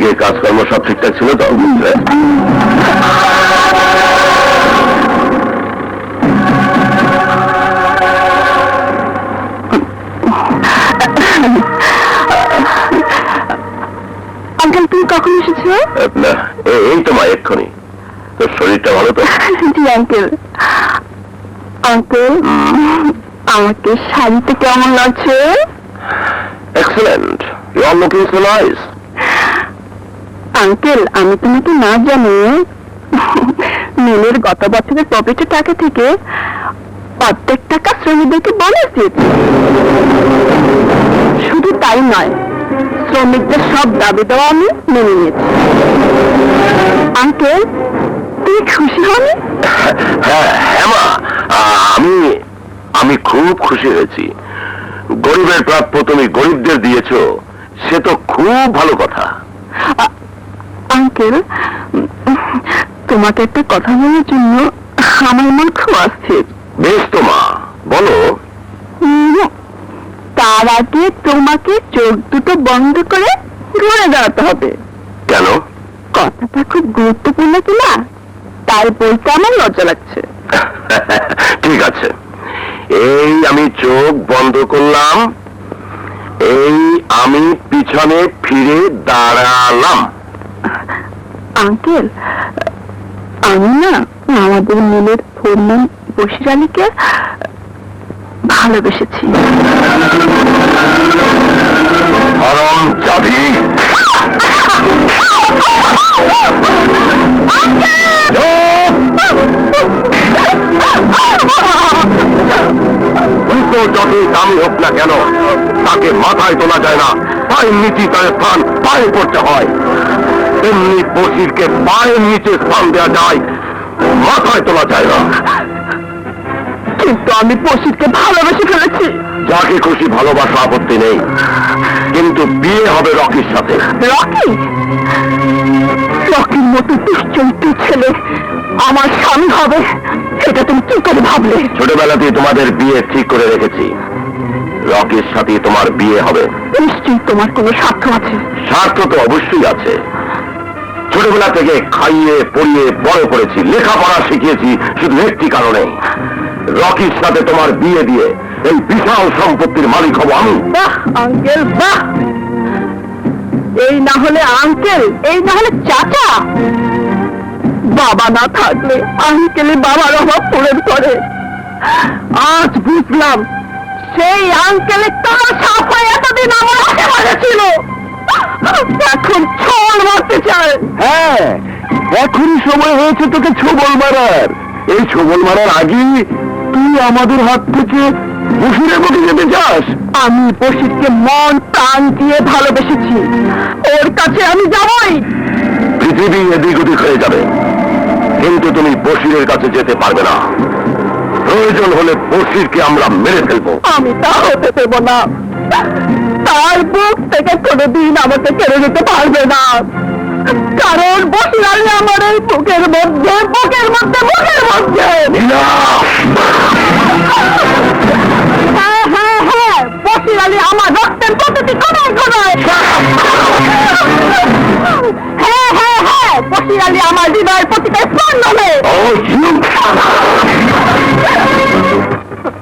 এদিকে কাজকর্ম সব ঠিকঠাক ছিল তো আঙ্কেল তুমি কখন এসেছ? না এই তো মা এক্ষুনি। তোর শরীরটা ভালো তো? জি আঙ্কেল। আঙ্কেল আমাকে শাড়িতে কেমন লাগছে? Excellent you are looking so nice uncle আমি তোমাকে না জানি নীলের গত বছরের প্রফিটের টাকা থেকে অর্ধেক টাকা শ্রমিকদেরকে বোনাস দিয়েছে। শুধু তাই নয় শ্রমিকদের সব দাবি দেওয়া আমি মেনে নিয়েছি। আঙ্কেল তুমি খুশি হনি হ্যাঁ হ্যাঁ মা আমি আমি খুব খুশি হয়েছি। গরিবের প্রাপ্য তুমি গরিবদের দিয়েছ সে তো খুব ভালো কথা। আঙ্কেল তোমাকে একটা কথা বলার জন্য আমার মন খুব অস্থির বেশ তো মা বলো। তার আগে তোমাকে চোখ দুটো বন্ধ করে ঘুরে দাঁড়াতে হবে। কেন? কথাটা খুব গুরুত্বপূর্ণ কিনা তাই বলতে আমার লজ্জা লাগছে। ঠিক আছে। এই আমি চোখ বন্ধ করলাম এই আমি পিছনে ফিরে দাঁড়ালাম। আঙ্কেল, আমি না আমাদের মিলের ফোরম্যান বসির আলীকে ভালোবেসেছি। দামি হোক না কেন, তাকে মাথায় তোলা যায় না। পায়ের নিচে তার স্থান পায়ে পড়তে হয়। তেমনি বসিরকে পায়ের নিচে স্থান দেওয়া যায় মাথায় তোলা যায় না। কিন্তু আমি বসিরকে ভালোবেসে ফেলেছি। যাকে খুশি ভালোবাসা আপত্তি নেই কিন্তু বিয়ে হবে রকির সাথে। রকি? রকির মতো দুশ্চরিত্র ছেলে আমার স্বামী হবে সেটা তুমি কি করে ভাবলে? ছোটবেলাতেই তোমাদের বিয়ে ঠিক করে রেখেছি। রকির সাথে তোমার বিয়ে হবে। নিশ্চয়ই তোমার কোনো স্বার্থ আছে। স্বার্থ তো অবশ্যই আছে। ছোটবেলা থেকে খাইয়ে, পড়িয়ে, বড় করেছি। লেখাপড়া শিখিয়েছি শুধু একটি কারণে। রকির সাথে তোমার বিয়ে দিয়ে এই বিশাল সম্পত্তির মালিক হব আমি। আঙ্কেল এই না হলে আঙ্কেল, এই না হলে চাচা। বাবা না থাকলে আঙ্কেলে বাবার অভাব পূরণ করে। আজ বুঝলাম, সেই আঙ্কেলে তার সাপ এতদিন আমার আশেপাশে ছিল এখন ছল মারতে চায় হ্যাঁ এখনই সময় হয়েছে তোকে ছবল মারার। এই ছবল মারার আগে তুই আমাদের হাত থেকে বসিরে বসে যেতে চাস। আমি বসিরকে মন প্রাণ দিয়ে ভালোবেসেছি। ওর কাছে আমি যাবই। পৃথিবী এদিক ওদিক হয়ে যাবে। কিন্তু তুমি বসিরের কাছে যেতে পারবে না। প্রয়োজন হলে বসিরকে আমরা মেরে ফেলব। আমি তা হতে দেব না। তার বুক থেকে কোনোদিন আমাকে কেড়ে যেতে পারবে না। কারণ বসিরাল আমার এই বুকের মধ্যে বুকের মধ্যে বুকের মধ্যে। হ্যাঁ হ্যাঁ হ্যাঁ বসিরালি আমার রক্তের প্রতিটি কোনায় কোনায় হ্যাঁ হ্যাঁ হ্যাঁ বসিরালি আমার হৃদয়ের প্রতিটা স্পন্দনে!